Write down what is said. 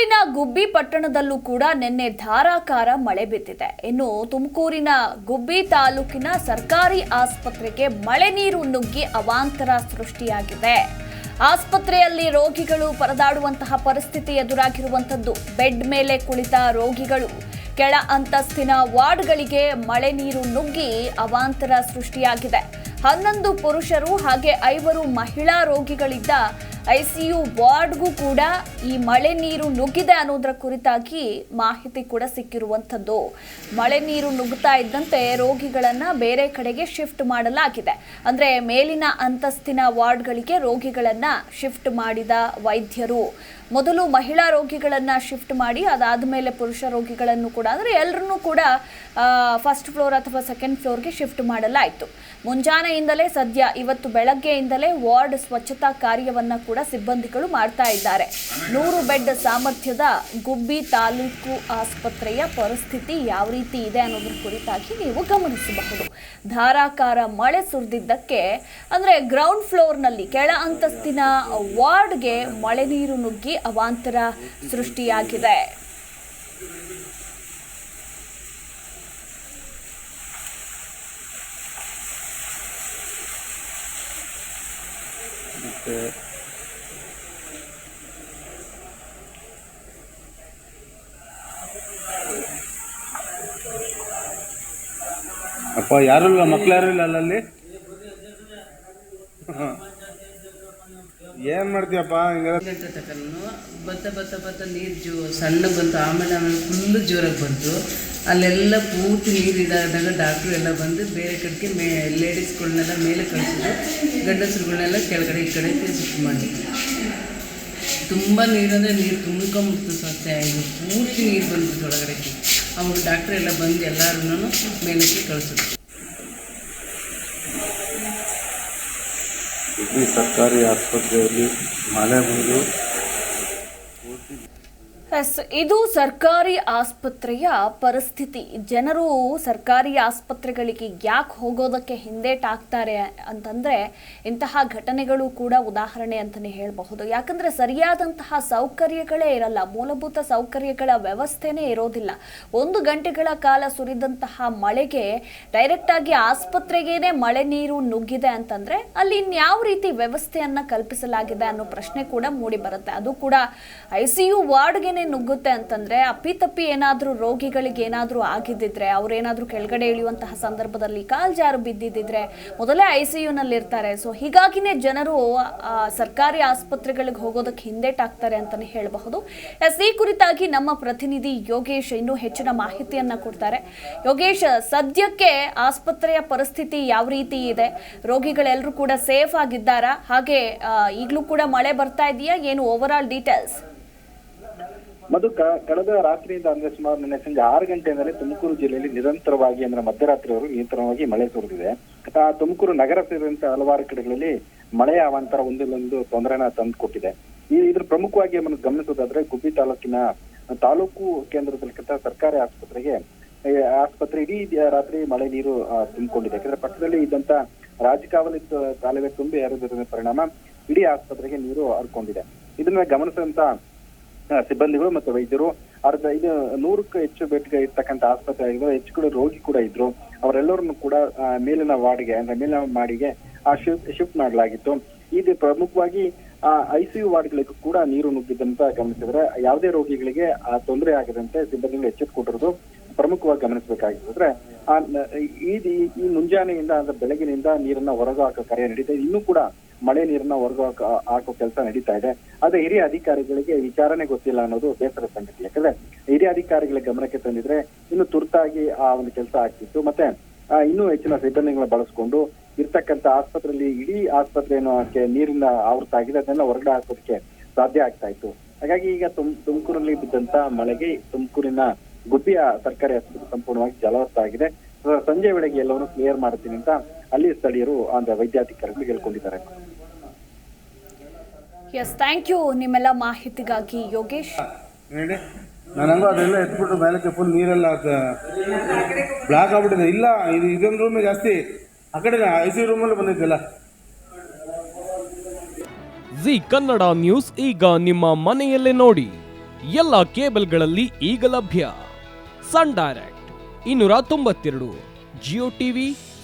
ತುಮಕೂರಿನ ಗುಬ್ಬಿ ಪಟ್ಟಣದಲ್ಲೂ ಕೂಡ ನಿನ್ನೆ ಧಾರಾಕಾರ ಮಳೆ ಬಿದ್ದಿದೆ. ಇನ್ನು ತುಮಕೂರಿನ ಗುಬ್ಬಿ ತಾಲೂಕಿನ ಸರ್ಕಾರಿ ಆಸ್ಪತ್ರೆಗೆ ಮಳೆ ನೀರು ನುಗ್ಗಿ ಅವಾಂತರ ಸೃಷ್ಟಿಯಾಗಿದೆ. ಆಸ್ಪತ್ರೆಯಲ್ಲಿ ರೋಗಿಗಳು ಪರದಾಡುವಂತಹ ಪರಿಸ್ಥಿತಿ ಎದುರಾಗಿರುವಂತದ್ದು ಬೆಡ್ ಮೇಲೆ ಕುಳಿತ ರೋಗಿಗಳು, ಕೆಳ ಅಂತಸ್ತಿನ ವಾರ್ಡ್ಗಳಿಗೆ ಮಳೆ ನೀರು ನುಗ್ಗಿ ಅವಾಂತರ ಸೃಷ್ಟಿಯಾಗಿದೆ. ಹನ್ನೊಂದು ಪುರುಷರು ಹಾಗೆ ಐವರು ಮಹಿಳಾ ರೋಗಿಗಳಿದ್ದ ಐಸಿಯು ವಾರ್ಡ್ಗೂ ಕೂಡ ಈ ಮಳೆ ನೀರು ನುಗ್ಗಿದೆ ಅನ್ನೋದರ ಕುರಿತಾಗಿ ಮಾಹಿತಿ ಕೂಡ ಸಿಕ್ಕಿರುವಂಥದ್ದು. ಮಳೆ ನೀರು ನುಗ್ಗುತ್ತಾ ಇದ್ದಂತೆ ರೋಗಿಗಳನ್ನು ಬೇರೆ ಕಡೆಗೆ ಶಿಫ್ಟ್ ಮಾಡಲಾಗಿದೆ. ಅಂದ್ರೆ ಮೇಲಿನ ಅಂತಸ್ತಿನ ವಾರ್ಡ್ಗಳಿಗೆ ರೋಗಿಗಳನ್ನು ಶಿಫ್ಟ್ ಮಾಡಿದ ವೈದ್ಯರು. ಮೊದಲು ಮಹಿಳಾ ರೋಗಿಗಳನ್ನು ಶಿಫ್ಟ್ ಮಾಡಿ, ಅದಾದ ಮೇಲೆ ಪುರುಷ ರೋಗಿಗಳನ್ನು ಕೂಡ, ಅಂದರೆ ಎಲ್ಲರನ್ನೂ ಕೂಡ ಫಸ್ಟ್ ಫ್ಲೋರ್ ಅಥವಾ ಸೆಕೆಂಡ್ ಫ್ಲೋರ್ಗೆ ಶಿಫ್ಟ್ ಮಾಡಲಾಯಿತು. ಮುಂಜಾನೆಯಿಂದಲೇ ಸದ್ಯ ಇವತ್ತು ಬೆಳಗ್ಗೆಯಿಂದಲೇ ವಾರ್ಡ್ ಸ್ವಚ್ಛತಾ ಕಾರ್ಯವನ್ನ ಕೂಡ ಸಿಬ್ಬಂದಿಗಳು ಮಾಡ್ತಾ ಇದ್ದಾರೆ. ನೂರು ಬೆಡ್ ಸಾಮರ್ಥ್ಯದ ಗುಬ್ಬಿ ತಾಲೂಕು ಆಸ್ಪತ್ರೆಯ ಪರಿಸ್ಥಿತಿ ಯಾವ ರೀತಿ ಇದೆ ಅನ್ನೋದ್ರ ಕುರಿತಾಗಿ ನೀವು ಗಮನಿಸಬಹುದು. ಧಾರಾಕಾರ ಮಳೆ ಸುರಿದಿದ್ದಕ್ಕೆ, ಅಂದ್ರೆ ಗ್ರೌಂಡ್ ಫ್ಲೋರ್ನಲ್ಲಿ ಕೆಳ ಅಂತಸ್ತಿನ ವಾರ್ಡ್ಗೆ ಮಳೆ ನೀರು ನುಗ್ಗಿ ಅವಾಂತರ ಸೃಷ್ಟಿಯಾಗಿದೆ. ಮತ್ತು ಅಪ್ಪ ಯಾರು ಇಲ್ಲ ಮಕ್ಳು ಯಾರು ಇಲ್ಲ ಅಲ್ಲಲ್ಲಿ? ಏನು ಮಾಡ್ತೀಯಪ್ಪ? ಹಿಂಗೆ ಗಂಟೆ ಬತ್ತ ಬತ್ತ ಬತ್ತ ನೀರು ಜೋ, ಸಣ್ಣ ಬಂತು, ಆಮೇಲೆ ಆಮೇಲೆ ಫುಲ್ಲು ಜೋರಾಗಿ ಬಂತು. ಅಲ್ಲೆಲ್ಲ ಪೂರ್ತಿ ನೀರು ಇದಾದಾಗ ಡಾಕ್ಟ್ರು ಎಲ್ಲ ಬಂದು ಬೇರೆ ಕಡೆಗೆ ಮೇ ಲೇಡೀಸ್ಗಳನ್ನೆಲ್ಲ ಮೇಲೆ ಕಳಿಸಿದ್ರು. ಗಂಡಸರುಗಳನ್ನೆಲ್ಲ ಕೆಳಗಡೆ, ಈ ಕಡೆ ಶಿಫ್ಟ್ ಮಾಡಿದ್ರು. ತುಂಬ ನೀರಂದರೆ ನೀರು ತುಂಬ್ಕೊಂಬಿಡ್ತು ಸತ್ಯ. ಇದು ಪೂರ್ತಿ ನೀರು ಬಂದ್ಬಿಟ್ಟು ಒಳಗಡೆ ಅವಾಗ ಡಾಕ್ಟರ್ ಎಲ್ಲ ಬಂದು ಎಲ್ಲರೂ ಮೇಲಕ್ಕೆ ಕಳಿಸಿದ್ರು. ಸರ್ಕಾರಿ ಆಸ್ಪತ್ರೆಯಲ್ಲಿ ಮಳೆ ಬಂದು ಎಸ್ ಇದು ಸರ್ಕಾರಿ ಆಸ್ಪತ್ರೆಯ ಪರಿಸ್ಥಿತಿ. ಜನರು ಸರ್ಕಾರಿ ಆಸ್ಪತ್ರೆಗಳಿಗೆ ಯಾಕೆ ಹೋಗೋದಕ್ಕೆ ಹಿಂದೇಟಾಗ್ತಾರೆ ಅಂತಂದ್ರೆ ಇಂತಹ ಘಟನೆಗಳು ಕೂಡ ಉದಾಹರಣೆ ಅಂತಲೇ ಹೇಳಬಹುದು. ಯಾಕಂದ್ರೆ ಸರಿಯಾದಂತಹ ಸೌಕರ್ಯಗಳೇ ಇರಲ್ಲ, ಮೂಲಭೂತ ಸೌಕರ್ಯಗಳ ವ್ಯವಸ್ಥೆನೇ ಇರೋದಿಲ್ಲ. ಒಂದು ಗಂಟೆಗಳ ಕಾಲ ಸುರಿದಂತಹ ಮಳೆಗೆ ಡೈರೆಕ್ಟಾಗಿ ಆಸ್ಪತ್ರೆಗೇನೆ ಮಳೆ ನೀರು ನುಗ್ಗಿದೆ ಅಂತಂದ್ರೆ ಅಲ್ಲಿ ಇನ್ಯಾವ ರೀತಿ ವ್ಯವಸ್ಥೆಯನ್ನ ಕಲ್ಪಿಸಲಾಗಿದೆ ಅನ್ನೋ ಪ್ರಶ್ನೆ ಕೂಡ ಮೂಡಿ ಬರುತ್ತೆ ಅದು ಕೂಡ ಐ ಸಿ ಯು ವಾರ್ಡ್ಗೆನೆ ನುಗ್ಗುತ್ತೆ ಅಂತಂದ್ರೆ ಅಪ್ಪಿತಪ್ಪಿ ಏನಾದ್ರೂ ರೋಗಿಗಳಿಗೆ ಏನಾದ್ರೂ ಆಗಿದ್ದಿದ್ರೆ ಅವ್ರೇನಾದ್ರೂ ಕೆಳಗಡೆ ಇಳಿಯುವಂತಹ ಸಂದರ್ಭದಲ್ಲಿ ಕಾಲ್ ಜಾರು ಬಿದ್ದಿದ್ದಿದ್ರೆ ಮೊದಲೇ ಐ ಸಿ ನಲ್ಲಿ ಇರ್ತಾರೆ ಸೊ ಹೀಗಾಗಿನೇ ಜನರು ಸರ್ಕಾರಿ ಆಸ್ಪತ್ರೆಗಳಿಗೆ ಹೋಗೋದಕ್ಕೆ ಹಿಂದೇಟಾಗ್ತಾರೆ ಅಂತಾನೆ ಹೇಳಬಹುದು. ಎಸ್, ಈ ಕುರಿತಾಗಿ ನಮ್ಮ ಪ್ರತಿನಿಧಿ ಯೋಗೇಶ್ ಇನ್ನೂ ಹೆಚ್ಚಿನ ಮಾಹಿತಿಯನ್ನ ಕೊಡ್ತಾರೆ. ಯೋಗೇಶ್, ಸದ್ಯಕ್ಕೆ ಆಸ್ಪತ್ರೆಯ ಪರಿಸ್ಥಿತಿ ಯಾವ ರೀತಿ ಇದೆ? ರೋಗಿಗಳೆಲ್ಲರೂ ಕೂಡ ಸೇಫ್ ಆಗಿದ್ದಾರಾ? ಹಾಗೆ ಈಗಲೂ ಕೂಡ ಮಳೆ ಬರ್ತಾ ಇದೆಯಾ? ಏನು ಓವರ್ ಆಲ್ ಡೀಟೇಲ್ಸ್ ಮಧು ಕಳೆದ ರಾತ್ರಿಯಿಂದ ಅಂದ್ರೆ ಸುಮಾರು ನಿನ್ನೆ ಸಂಜೆ ಆರು ಗಂಟೆಯಿಂದಲೇ ತುಮಕೂರು ಜಿಲ್ಲೆಯಲ್ಲಿ ನಿರಂತರವಾಗಿ ಅಂದ್ರೆ ಮಧ್ಯರಾತ್ರಿವರೆಗೂ ನಿರಂತರವಾಗಿ ಮಳೆ ಸುರಿದಿದೆ. ತುಮಕೂರು ನಗರ ಸೇರಿದಂತೆ ಹಲವಾರು ಕಡೆಗಳಲ್ಲಿ ಮಳೆಯ ಅವಾಂತರ ಒಂದಿಲ್ಲೊಂದು ತೊಂದರೆನ ತಂದು ಕೊಟ್ಟಿದೆ ಈ, ಇದ್ರ ಪ್ರಮುಖವಾಗಿ ಗಮನಿಸೋದಾದ್ರೆ ಗುಬ್ಬಿ ತಾಲೂಕಿನ ತಾಲೂಕು ಕೇಂದ್ರದಲ್ಲಿರ್ತಕ್ಕಂಥ ಸರ್ಕಾರಿ ಆಸ್ಪತ್ರೆಗೆ ಆಸ್ಪತ್ರೆ ಇಡೀ ರಾತ್ರಿ ಮಳೆ ನೀರು ತುಂಬಿಕೊಂಡಿದೆ. ಯಾಕಂದ್ರೆ ಪಕ್ಕದಲ್ಲಿ ಇದ್ದಂತ ರಾಜಕಾವಲಿ ಕಾಲುವೆ ತುಂಬಿ ಹರಿದಿರುವ ಪರಿಣಾಮ ಇಡೀ ಆಸ್ಪತ್ರೆಗೆ ನೀರು ಹರ್ಕೊಂಡಿದೆ. ಇದನ್ನ ಗಮನಿಸಿದಂತ ಸಿಬ್ಬಂದಿಗಳು ಮತ್ತು ವೈದ್ಯರು ಅರ್ಧ ಇದು ನೂರಕ್ಕೂ ಹೆಚ್ಚು ಬೆಡ್ಗೆ ಇರ್ತಕ್ಕಂಥ ಆಸ್ಪತ್ರೆ ಆಗಿದ್ರು ಹೆಚ್ಚು ಕಡೆ ರೋಗಿ ಕೂಡ ಇದ್ರು. ಅವರೆಲ್ಲರನ್ನು ಕೂಡ ಮೇಲಿನ ವಾರ್ಡ್ಗೆ, ಅಂದ್ರೆ ಮೇಲಿನ ಮಾಡಿಗೆ, ಆ, ಶಿಫ್ಟ್ ಮಾಡಲಾಗಿತ್ತು. ಇದು ಪ್ರಮುಖವಾಗಿ, ಆ, ಐಸಿಯು ವಾರ್ಡ್ಗಳಿಗೂ ಕೂಡ ನೀರು ನುಗ್ಗಿದಂತ ಗಮನಿಸಿದ್ರೆ, ಯಾವುದೇ ರೋಗಿಗಳಿಗೆ, ಆ, ತೊಂದರೆ ಆಗದಂತೆ ಸಿಬ್ಬಂದಿಗಳು ಎಚ್ಚೆತ್ತುಕೊಂಡಿರೋದು ಪ್ರಮುಖವಾಗಿ ಗಮನಿಸಬೇಕಾಗಿರೋದ್ರೆ ಈ ಮುಂಜಾನೆಯಿಂದ, ಅಂದ್ರೆ ಬೆಳಗಿನಿಂದ ನೀರನ್ನ ಹೊರಗೆ ಹಾಕೋ ಕಾರ್ಯ ನಡೀತಾ ಇನ್ನೂ ಕೂಡ ಮಳೆ ನೀರನ್ನ ಹೊರಗು ಹಾಕೋ ಕೆಲಸ ನಡೀತಾ ಇದೆ. ಆದ್ರೆ ಹಿರಿಯ ಅಧಿಕಾರಿಗಳಿಗೆ ವಿಚಾರಣೆ ಗೊತ್ತಿಲ್ಲ ಅನ್ನೋದು ಬೇಸರ ಸಂಗತಿ. ಯಾಕಂದ್ರೆ ಹಿರಿಯ ಅಧಿಕಾರಿಗಳ ಗಮನಕ್ಕೆ ತಂದಿದ್ರೆ ಇನ್ನು ತುರ್ತಾಗಿ ಆ ಒಂದು ಕೆಲಸ ಆಗ್ತಿತ್ತು. ಮತ್ತೆ ಇನ್ನೂ ಹೆಚ್ಚಿನ ಸಿಬ್ಬಂದಿಗಳನ್ನ ಬಳಸ್ಕೊಂಡು ಇರ್ತಕ್ಕಂಥ ಆಸ್ಪತ್ರೆಯಲ್ಲಿ, ಇಡೀ ಆಸ್ಪತ್ರೆ ಕೆ- ನೀರಿನ ಆಗಿದೆ. ಅದನ್ನ ಹೊರಗಡೆ ಹಾಕೋದಕ್ಕೆ ಸಾಧ್ಯ ಆಗ್ತಾ ಇತ್ತು. ಹಾಗಾಗಿ ಈಗ ತುಮ್, ತುಮಕೂರಲ್ಲಿ ಬಿದ್ದಂತ ಮಳೆಗೆ ತುಮಕೂರಿನ ಗುಬ್ಬಿಯ ಸರ್ಕಾರಿ ಆಸ್ಪತ್ರೆ ಸಂಪೂರ್ಣವಾಗಿ ಜಲವತ್ತಾಗಿದೆ. ಆಗಿದೆ ಸಂಜೆ ವೇಳೆಗೆ ಎಲ್ಲವನ್ನು ಕ್ಲಿಯರ್ ಮಾಡ್ತೀನಿ ಅಂತ ಅಲ್ಲಿ ಸ್ಥಳೀಯರು ಅಂದ್ರೆ ವೈದ್ಯಾಧಿಕಾರಿಗಳು ಹೇಳ್ಕೊಂಡಿದ್ದಾರೆ. ಎಸ್ ಥ್ಯಾಂಕ್ ಯು ನಿಮ್ಮೆಲ್ಲ ಮಾಹಿತಿಗಾಗಿ ಯೋಗೇಶ್. ಹೇಳಿ. ನಾನು ಹಂಗ ಅದೆಲ್ಲ ಎತ್ಬಿಟ್ಟು ಮೇಲಕ್ಕೆ ಫುಲ್ ನೀರೆಲ್ಲ ಬ್ಲಾಕ್ ಆಗ್ಬಿಟ್ಟಿದೆ. ಇಲ್ಲ ಇದು ಇದೊಂದು ರೂಮ್ ಜಾಸ್ತಿ. ಆ ಕಡೆ ಐ ಸಿ ರೂಮಲ್ಲಿ ಬಂದಿದ್ದೆಲ್ಲ. ಜಿ ಕನ್ನಡ ನ್ಯೂಸ್ ಈಗ ನಿಮ್ಮ ಮನೆಯಲ್ಲೇ ನೋಡಿ. ಎಲ್ಲ ಕೇಬಲ್ಗಳಲ್ಲಿ ಈಗ ಲಭ್ಯ. ಸನ್ ಡೈರೆಕ್ಟ್ ಇನ್ನೂರ ತೊಂಬತ್ತೆರಡು ಜಿಯೋ ಟಿವಿ